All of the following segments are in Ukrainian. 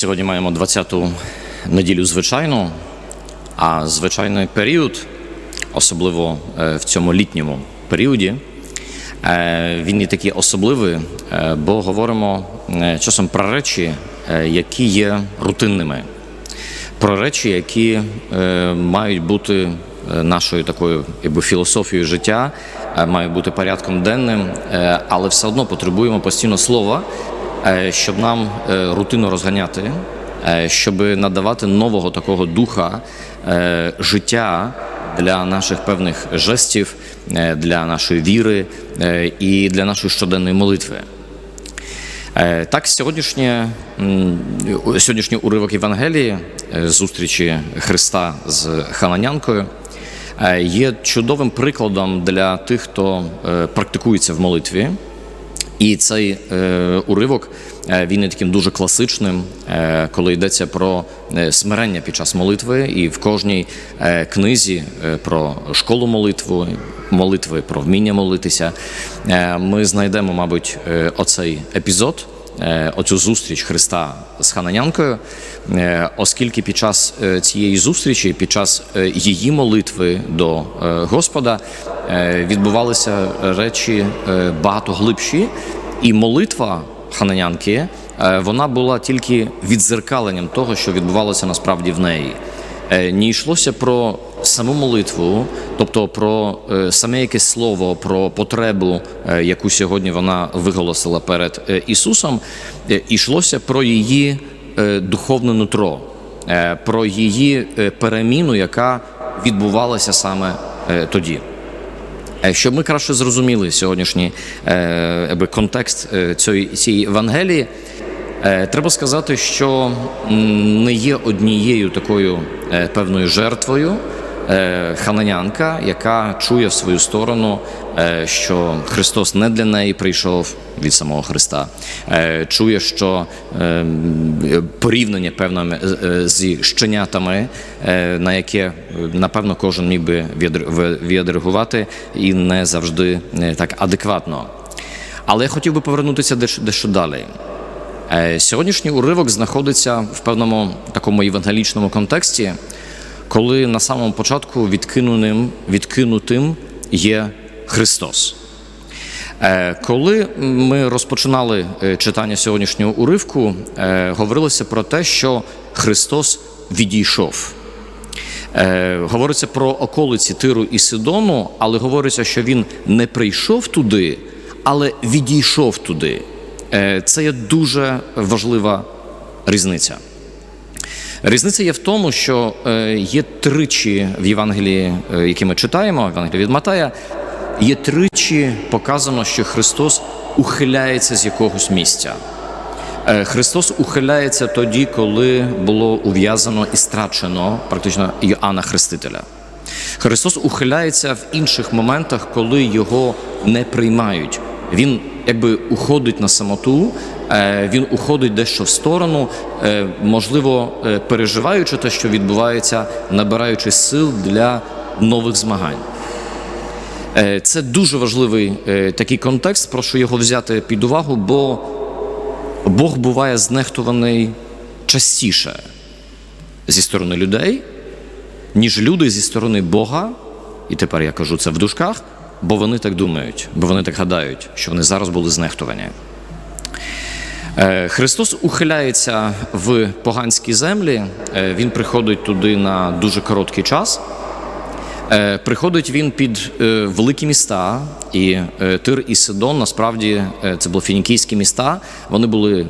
Сьогодні маємо 20-ту неділю звичайну, а звичайний період, особливо е, в цьому літньому періоді, е, він є такий особливий, е, бо говоримо часом про речі, які є рутинними, про речі, які мають бути нашою такою якби, філософією життя, мають бути порядком денним, але все одно потребуємо постійно слова, щоб нам е, рутину розганяти, е, щоб надавати нового такого духа е, життя для наших певних жестів, е, для нашої віри е, і для нашої щоденної молитви. Е, Так, сьогоднішнє, сьогоднішній уривок Євангелії е, зустрічі Христа з Хананянкою е, є чудовим прикладом для тих, хто е, практикується в молитві. І цей е, уривок е, він є таким дуже класичним, е, коли йдеться про е, смирення під час молитви, і в кожній е, книзі е, про школу молитву, молитви, про вміння молитися, е, ми знайдемо, мабуть, е, оцей епізод. Е, Оцю зустріч Христа з Хананянкою, е, оскільки під час е, цієї зустрічі, під час її молитви до Господа відбувалися речі багато глибші, і молитва Хананянки вона була тільки відзеркаленням того, що відбувалося насправді в неї. Е, Не йшлося про саму молитву, тобто про е, саме якесь слово, про потребу, е, яку сьогодні вона виголосила перед Ісусом. Йшлося про її духовне нутро, про її переміну, яка відбувалася саме тоді. Щоб ми краще зрозуміли сьогоднішній контекст цієї, Евангелії, треба сказати, що не є однією такою е, певною жертвою е, хананянка, яка чує в свою сторону, е, що Христос не для неї прийшов від самого Христа, е, чує, що е, порівняння певними е, е, зі щенятами, е, на яке е, напевно кожен міг би відреагувати, і не завжди е, так адекватно. Але я хотів би повернутися дещо далі. Е, Сьогоднішній уривок знаходиться в певному такому євангелічному контексті, коли на самому початку відкинутим, відкинутим є Христос. Е, Коли ми розпочинали е, читання сьогоднішнього уривку, говорилося про те, що Христос відійшов. Говориться про околиці Тиру і Сидону, але говориться, що він не прийшов туди, але відійшов туди. Е, Це є дуже важлива різниця. Різниця є в тому, що е, є тричі в Євангелії, е, які ми читаємо, Євангелії від Матая, є тричі показано, що Христос ухиляється з якогось місця. Христос ухиляється тоді, коли було ув'язано і страчено практично Йоанна Хрестителя. Христос ухиляється в інших моментах, коли його не приймають. Він якби уходить на самоту, е, він уходить дещо в сторону, е, можливо, е, переживаючи те, що відбувається, набираючи сил для нових змагань. Це дуже важливий такий контекст, прошу його взяти під увагу, бо Бог буває знехтуваний частіше зі сторони людей, ніж люди зі сторони Бога, і тепер я кажу це в дужках, бо вони так думають, бо вони так гадають, що вони зараз були знехтувані. Е, Христос ухиляється в поганські землі, е, він приходить туди на дуже короткий час. Е, Приходить він під е, великі міста, і е, Тир і Сидон насправді це були фінікійські міста. Вони були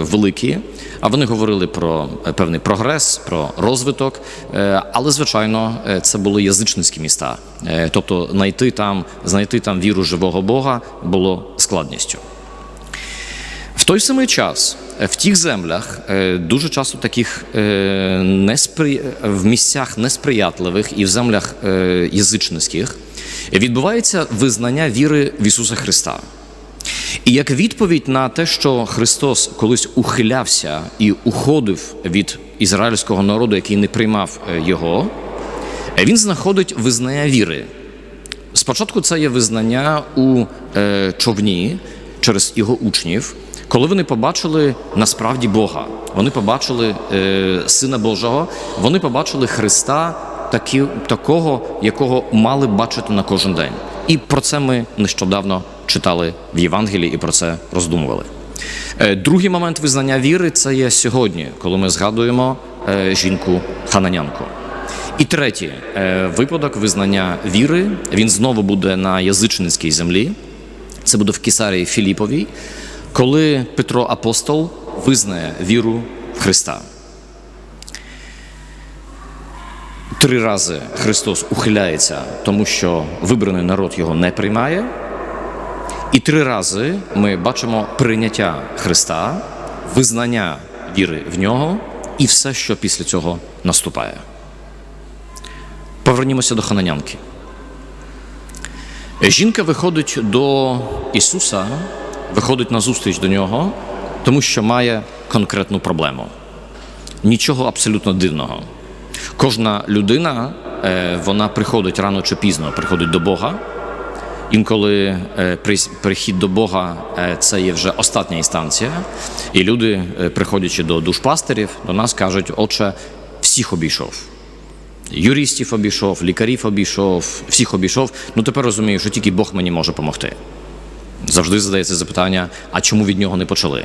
великі, а вони говорили про певний прогрес, про розвиток. Але, звичайно, це були язичницькі міста. Тобто знайти там, знайти там віру живого Бога було складністю. В той самий час в тих землях е, дуже часто таких е, неспри... в місцях несприятливих і в землях е, язичницьких відбувається визнання віри в Ісуса Христа. І як відповідь на те, що Христос колись ухилявся і уходив від ізраїльського народу, який не приймав е, його, е, він знаходить визнання віри. Спочатку це є визнання у е, човні, через його учнів, коли вони побачили насправді Бога, вони побачили е, Сина Божого, вони побачили Христа такі, такого, якого мали бачити на кожен день. І про це ми нещодавно читали в Євангелії і про це роздумували. Е, Другий момент визнання віри це є сьогодні, коли ми згадуємо е, жінку хананянку. І третій е, випадок визнання віри він знову буде на язичницькій землі. Це буде в Кесарії Філіповій, коли Петро Апостол визнає віру в Христа. Три рази Христос ухиляється, тому що вибраний народ його не приймає. І три рази ми бачимо прийняття Христа, визнання віри в нього і все, що після цього наступає. Повернімося до хананянки. Жінка виходить до Ісуса, виходить на зустріч до нього, тому що має конкретну проблему. Нічого абсолютно дивного. Кожна людина, е, вона приходить рано чи пізно, приходить до Бога. Інколи е, прихід до Бога е, це є вже остання інстанція, і люди, приходячи до душпастерів, до нас кажуть, отче, всіх обійшов. Юристів обійшов, лікарів обійшов, всіх обійшов. Ну тепер розумію, що тільки Бог мені може допомогти. Завжди задається запитання: а чому від нього не почали?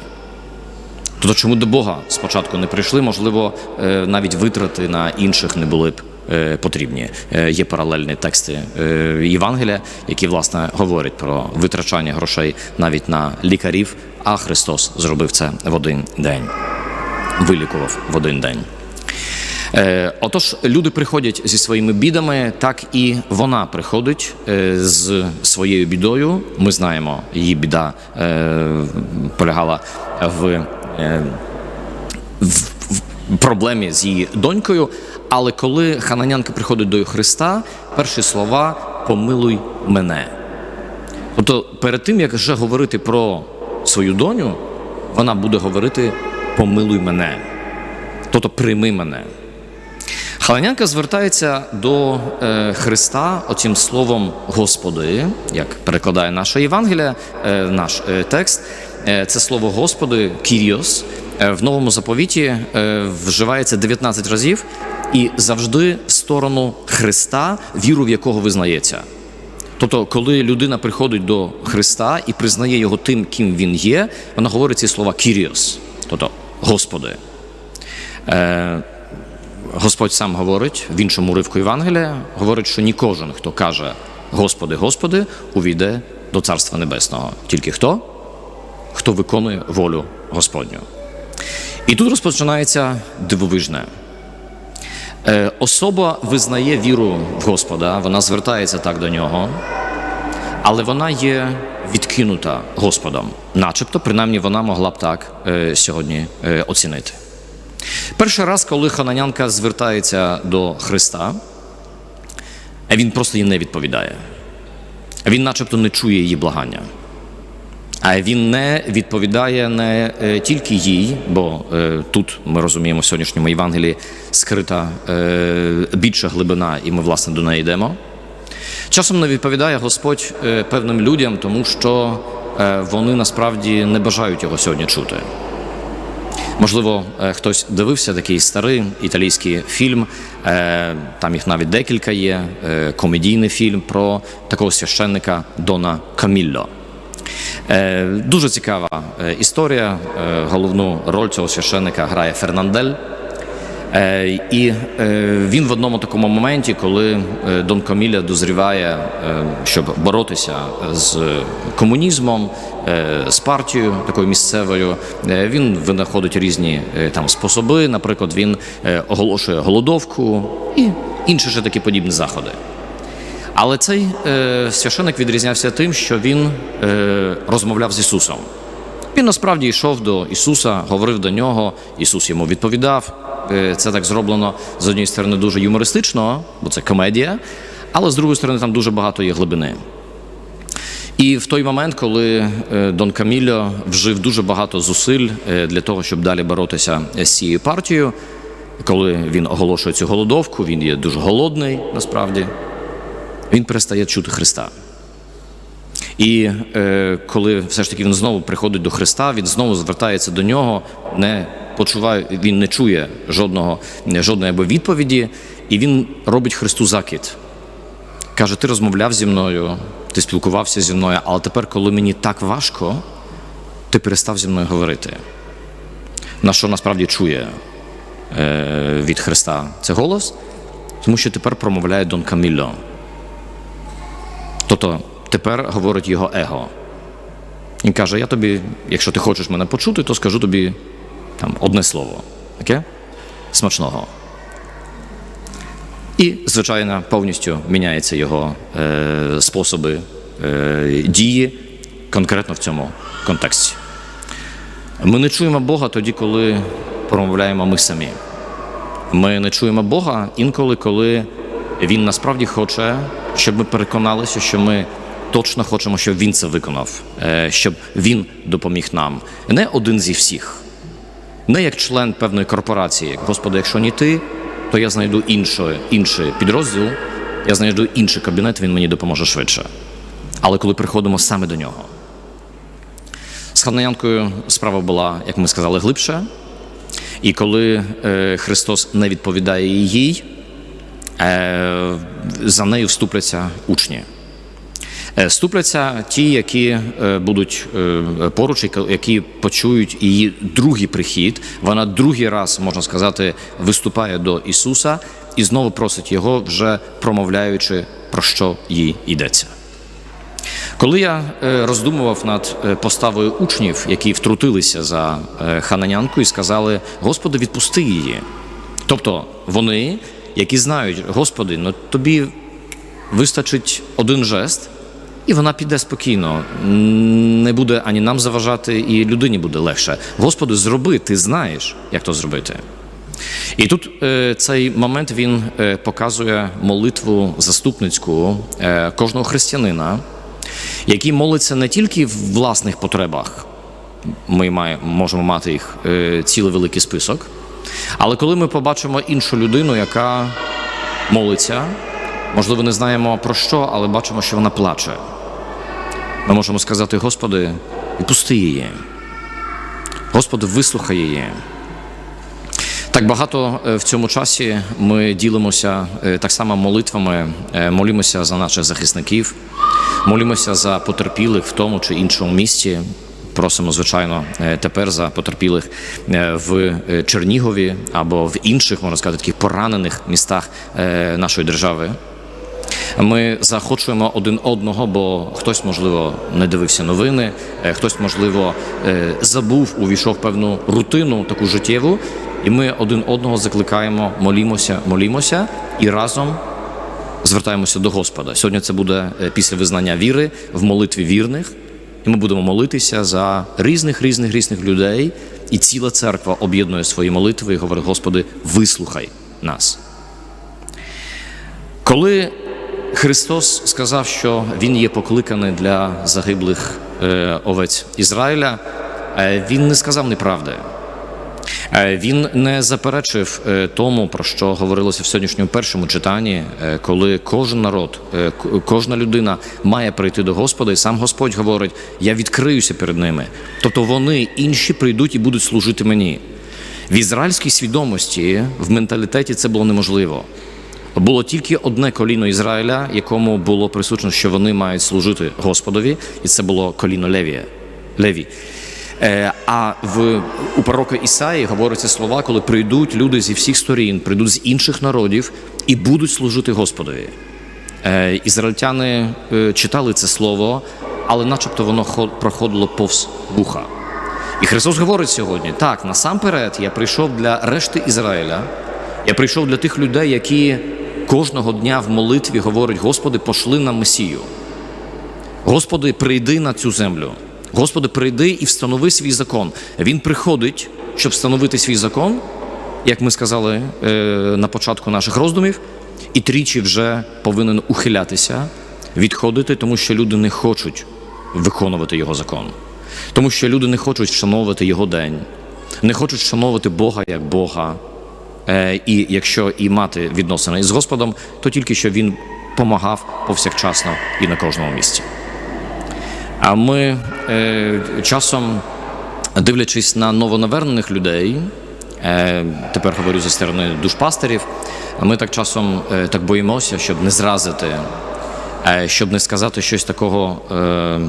Тобто, чому до Бога спочатку не прийшли, можливо, е, навіть витрати на інших не були б е, потрібні. Е, Є паралельні тексти Євангелія, які власне говорять про витрачання грошей навіть на лікарів, а Христос зробив це в один день, вилікував в один день. Е, Отож, люди приходять зі своїми бідами, так і вона приходить е, з своєю бідою. Ми знаємо, її біда е, полягала в, в проблемі з її донькою. Але коли хананянка приходить до Христа, перші слова помилуй мене. Тобто, перед тим як вже говорити про свою доню, вона буде говорити помилуй мене. Тобто прийми мене. Халанянка звертається до е, Христа оцім словом Господи, як перекладає наша Євангелія, е, наш е, текст. Це слово Господи, Кіріос, в новому заповіті вживається 19 разів і завжди в сторону Христа, віру в якого визнається. Тобто, коли людина приходить до Христа і признає його тим, ким він є, вона говорить ці слова Кіріос, тобто Господи. Господь сам говорить в іншому уривку Євангелія, говорить, що ні кожен, хто каже Господи, Господи, увійде до Царства Небесного. Тільки хто? Хто виконує волю Господню. І тут розпочинається дивовижне. Е, Особа визнає віру в Господа, вона звертається так до нього, але вона є відкинута Господом, начебто, принаймні, вона могла б так е, сьогодні е, оцінити. Перший раз, коли хананянка звертається до Христа, він просто їй не відповідає. Він начебто не чує її благання. А він не відповідає не е, тільки їй, бо е, тут ми розуміємо в сьогоднішньому Євангелії скрита е, більша глибина, і ми, власне, до неї йдемо. Часом не відповідає Господь е, певним людям, тому що е, вони насправді не бажають його сьогодні чути. Можливо, е, хтось дивився такий старий італійський фільм, е, там їх навіть декілька є, е, комедійний фільм про такого священника Дона Камілло. Дуже цікава історія. Головну роль цього священника грає Фернандель. Е, І е, він в одному такому моменті, коли е, Дон Каміля дозріває, щоб боротися з комунізмом, з партією такою місцевою, він винаходить різні там способи. Наприклад, він оголошує голодовку і інші ж такі подібні заходи. Але цей священик відрізнявся тим, що він розмовляв з Ісусом. Він насправді йшов до Ісуса, говорив до нього, Ісус йому відповідав. Е, Це так зроблено з однієї сторони дуже юмористично, бо це комедія, але з другої сторони там дуже багато є глибини. І в той момент, коли е, Дон Камільо вжив дуже багато зусиль е, для того, щоб далі боротися з цією партією, коли він оголошує цю голодовку, він є дуже голодний насправді, він перестає чути Христа. І е, коли все ж таки він знову приходить до Христа, він знову звертається до нього, не почуває, він не чує жодного, жодної або відповіді, і він робить Христу закид. Каже: ти розмовляв зі мною, ти спілкувався зі мною, але тепер, коли мені так важко, ти перестав зі мною говорити. На що насправді чує е, від Христа це голос, тому що тепер промовляє Дон Камілло. Тобто тепер говорить його его. Він каже: Я тобі, якщо ти хочеш мене почути, то скажу тобі там одне слово. Таке? Смачного. І, звичайно, повністю міняються його е, способи е, дії конкретно в цьому контексті. Ми не чуємо Бога тоді, коли промовляємо ми самі. Ми не чуємо Бога інколи, коли Він насправді хоче, щоб ми переконалися, що ми точно хочемо, щоб Він це виконав, е, щоб Він допоміг нам. Не один зі всіх, не як член певної корпорації. Господи, якщо не ти, то я знайду інший, інший підрозділ, я знайду інший кабінет, він мені допоможе швидше. Але коли приходимо саме до нього. З Ханаянкою справа була, як ми сказали, глибше. І коли е, Христос не відповідає їй, е, за нею вступляться учні. Е, Вступляться ті, які е, будуть е, поруч, які- почують її другий прихід. Вона другий раз, можна сказати, виступає до Ісуса і знову просить Його, вже промовляючи, про що їй йдеться. Коли я роздумував над поставою учнів, які втрутилися за хананянку і сказали: Господи, відпусти її. Тобто вони, які знають, Господи, ну тобі вистачить один жест, і вона піде спокійно. Не буде ані нам заважати, і людині буде легше. Господи, зроби, ти знаєш, як то зробити. І тут е, цей момент він е, показує молитву заступницьку е, кожного християнина, який молиться не тільки в власних потребах, ми маємо, можемо мати їх е, цілий великий список, але коли ми побачимо іншу людину, яка молиться, можливо, не знаємо про що, але бачимо, що вона плаче. Ми можемо сказати: Господи, відпусти її. Господи, вислухай її. Так багато е, в цьому часі ми ділимося е, так само молитвами, е, молимося за наших захисників, молимося за потерпілих в тому чи іншому місті. Просимо, звичайно, тепер за потерпілих в Чернігові або в інших, можна сказати, таких поранених містах нашої держави. Ми заохочуємо один одного, бо хтось, можливо, не дивився новини, е, хтось, можливо, е, забув, увійшов в певну рутину, таку життєву, і ми один одного закликаємо, молімося, молімося і разом звертаємося до Господа. Сьогодні це буде е, після визнання віри в молитві вірних, і ми будемо молитися за різних, різних, різних людей, і ціла церква об'єднує свої молитви і говорить: Господи, вислухай нас. Коли Христос сказав, що Він є покликаний для загиблих е, овець Ізраїля, е, Він не сказав неправди. Е, Він не заперечив тому, про що говорилося в сьогоднішньому першому читанні, коли кожен народ, кожна людина має прийти до Господа, і сам Господь говорить: Я відкриюся перед ними. Тобто вони інші прийдуть і будуть служити мені. В ізраїльській свідомості, в менталітеті це було неможливо. Було тільки одне коліно Ізраїля, якому було присутньо, що вони мають служити Господові, і це було коліно Левія. Леві. Е, а в у пророка Ісаї говоряться слова, коли прийдуть люди зі всіх сторін, прийдуть з інших народів і будуть служити Господові. Е, ізраїльтяни е, читали це слово, але начебто воно хо- проходило повз вуха. І Христос говорить сьогодні: так, насамперед я прийшов для решти Ізраїля, я прийшов для тих людей, які кожного дня в молитві говорять: Господи, пошли нам Месію. Господи, прийди на цю землю. Господи, прийди і встанови свій закон. Він приходить, щоб встановити свій закон, як ми сказали е, на початку наших роздумів, і тричі вже повинен ухилятися, відходити, тому що люди не хочуть виконувати його закон. Тому що люди не хочуть вшановувати його день, не хочуть вшановувати Бога як Бога. Е, і якщо і мати відносини з Господом, то тільки що він помагав повсякчасно і на кожному місці. А ми е, часом, дивлячись на новонавернених людей, е, тепер говорю зі сторони душпастерів, ми так часом е, так боїмося, щоб не зразити, е, щоб не сказати щось такого е,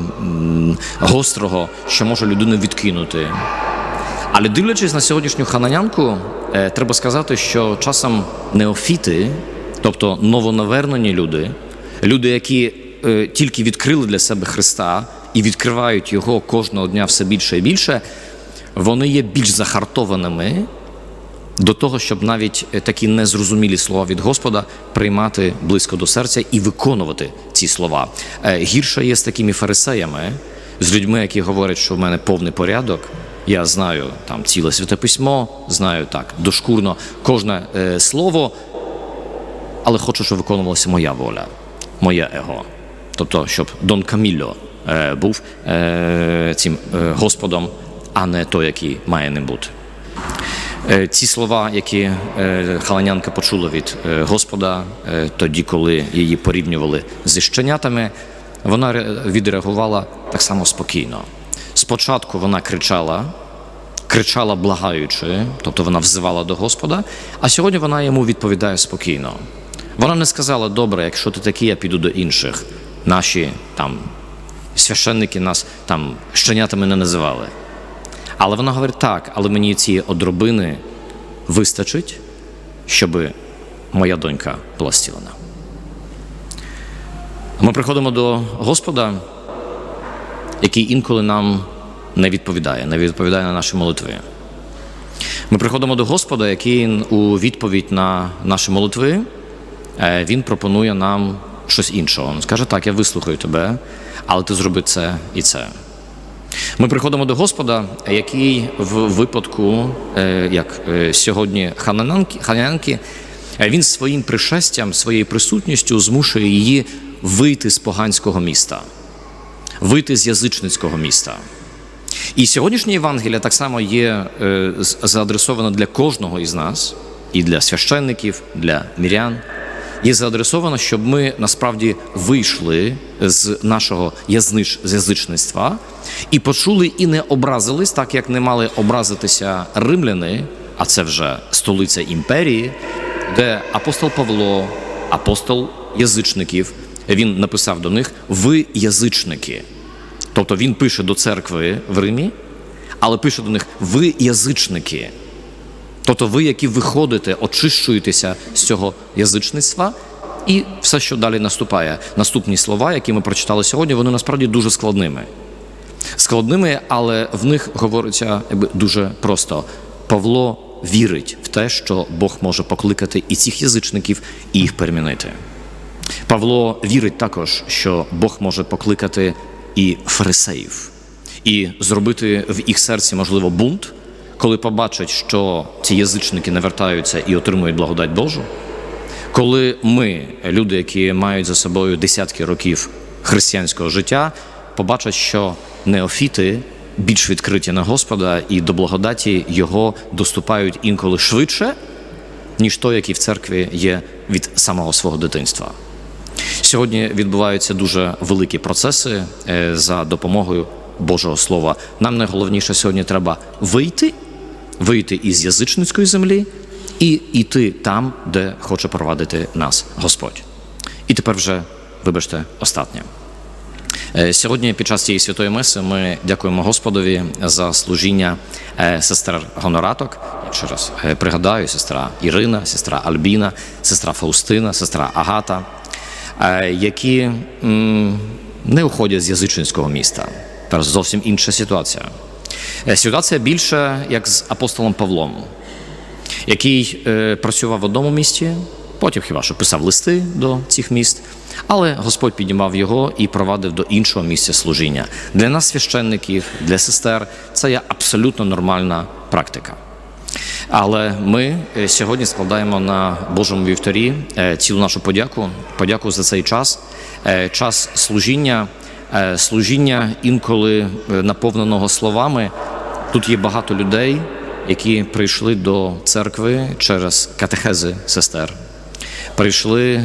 гострого, що може людину відкинути. Але дивлячись на сьогоднішню хананянку, треба сказати, що часом неофіти, тобто новонавернені люди, люди, які е, тільки відкрили для себе Христа і відкривають його кожного дня все більше і більше, вони є більш захартованими до того, щоб навіть е, такі незрозумілі слова від Господа приймати близько до серця і виконувати ці слова. Е, Гірше є з такими фарисеями, з людьми, які говорять, що в мене повний порядок. Я знаю там ціле святе письмо, знаю так дошкурно кожне е, слово, але хочу, щоб виконувалася моя воля, моє его. Тобто, щоб Дон Камільо е, був е, цим е, Господом, а не той, який має ним бути. Е, Ці слова, які е, халанянка почула від е, Господа е, тоді, коли її порівнювали зі щенятами, вона відреагувала так само спокійно. Спочатку вона кричала, кричала благаючи, тобто вона взивала до Господа, а сьогодні вона йому відповідає спокійно. Вона не сказала, добре, якщо ти такий, я піду до інших. Наші там священники нас там щенятами не називали. Але вона говорить так, але мені ці одробини вистачить, щоб моя донька була зцілена. Ми приходимо до Господа, який інколи нам не відповідає, не відповідає на наші молитви. Ми приходимо до Господа, який у відповідь на наші молитви е, він пропонує нам щось іншого. Він скаже: так, я вислухаю тебе, але ти зроби це і це. Ми приходимо до Господа, який в випадку, е, як е, сьогодні е, він своїм пришестям, своєю присутністю змушує її вийти з поганського міста, вийти з язичницького міста. І сьогоднішнє Євангелія так само є е, заадресовано для кожного із нас, і для священників, для мірян. Є заадресовано, щоб ми насправді вийшли з нашого язнич, з язичництва і почули і не образились, так як не мали образитися римляни, а це вже столиця імперії, де апостол Павло, апостол язичників, він написав до них: ви язичники. Тобто він пише до церкви в Римі, але пише до них: ви язичники. Тобто ви, які виходите, очищуєтеся з цього язичництва, і все, що далі наступає. Наступні слова, які ми прочитали сьогодні, вони насправді дуже складними. Складними, але в них говориться якби, дуже просто. Павло вірить в те, що Бог може покликати і цих язичників, і їх перемінити. Павло вірить також, що Бог може покликати і фарисеїв, і зробити в їх серці, можливо, бунт, коли побачать, що ці язичники не вертаються і отримують благодать Божу. Коли ми, люди, які мають за собою десятки років християнського життя, побачать, що неофіти більш відкриті на Господа і до благодаті його доступають інколи швидше, ніж той, який в церкві є від самого свого дитинства. Сьогодні відбуваються дуже великі процеси е, за допомогою Божого Слова. Нам найголовніше сьогодні треба вийти, вийти із язичницької землі і йти там, де хоче провадити нас Господь. І тепер вже, вибачте, останнє. Е, Сьогодні під час цієї святої меси ми дякуємо Господові за служіння е, сестер гонораток. Я ще раз пригадаю, сестра Ірина, сестра Альбіна, сестра Фаустина, сестра Агата, які не уходять з язичницького міста. Тепер зовсім інша ситуація. Е, Ситуація більше як з апостолом Павлом, який е, працював в одному місті, потім хіба що писав листи до цих міст, але Господь піднімав його і провадив до іншого місця служіння. Для нас, священників, для сестер, це є абсолютно нормальна практика. Але ми е, сьогодні складаємо на Божому вівторі е, цілу нашу подяку, подяку за цей час, Е, час служіння, служіння інколи наповненого словами. Тут є багато людей, які прийшли до церкви через катехези сестер. Прийшли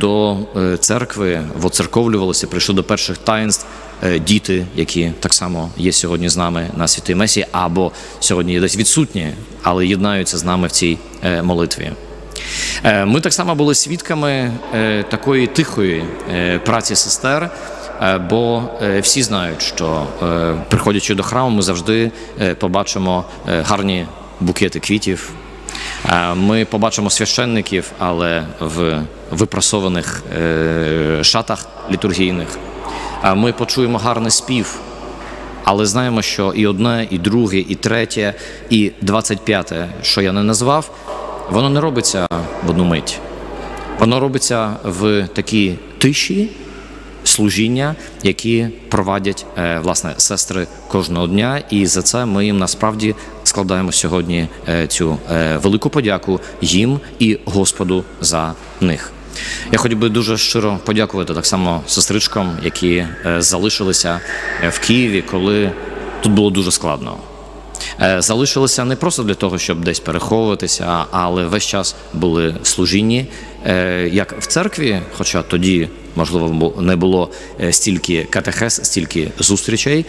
до церкви, воцерковлювалися, прийшли до перших таїнств діти, які так само є сьогодні з нами на святій месі, або сьогодні є десь відсутні, але єднаються з нами в цій е, молитві. Е, Ми так само були свідками е, такої тихої е, праці сестер. е, Бо е, всі знають, що е, приходячи до храму, ми завжди е, побачимо е, гарні букети квітів. Е, Ми побачимо священників, але в випрасованих е, шатах літургійних. Ми почуємо гарний спів, але знаємо, що і одне, і друге, і третє, і двадцять п'яте, що я не назвав, воно не робиться в одну мить. Воно робиться в такій тиші служіння, які провадять е, власне сестри кожного дня. І за це ми їм насправді складаємо сьогодні е, цю е, велику подяку їм і Господу за них. Я хотів би дуже щиро подякувати так само сестричкам, які е, залишилися е, в Києві, коли тут було дуже складно. Е, Залишилися не просто для того, щоб десь переховуватися, але весь час були в служінні, як в церкві, хоча тоді, можливо, не було стільки катехез, стільки зустрічей,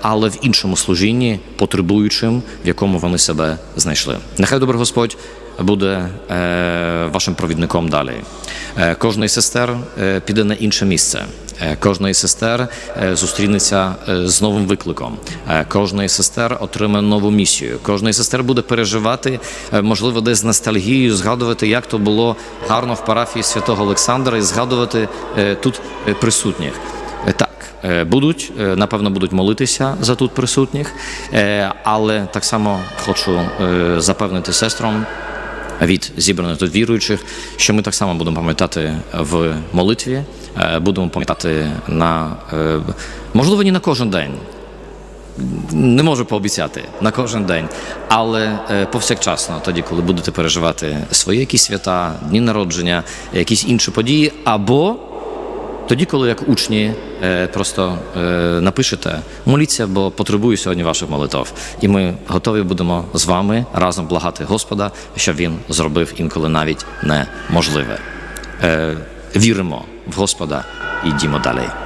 але в іншому служінні, потребуючим, в якому вони себе знайшли. Нехай добрий Господь буде е, вашим провідником далі. Е, Кожна із сестер е, піде на інше місце. Кожна із сестер зустрінеться з новим викликом. Кожна із сестер отримає нову місію. Кожна із сестер буде переживати, можливо, десь ностальгією, згадувати, як то було гарно в парафії святого Олександра, і згадувати тут присутніх. Так, будуть, напевно, будуть молитися за тут присутніх, але так само хочу запевнити сестрам від зібраних тут віруючих, що ми так само будемо пам'ятати в молитві, е, будемо пам'ятати на е, можливо, не на кожен день. Не можу пообіцяти на кожен день, але е, повсякчасно, тоді, коли будете переживати свої якісь свята, дні народження, якісь інші події, або тоді, коли як учні е, просто е, напишете, моліться, бо потребую сьогодні ваших молитв. І ми готові будемо з вами разом благати Господа, щоб він зробив інколи навіть неможливе. Е, віримо в Господа і йдімо далі.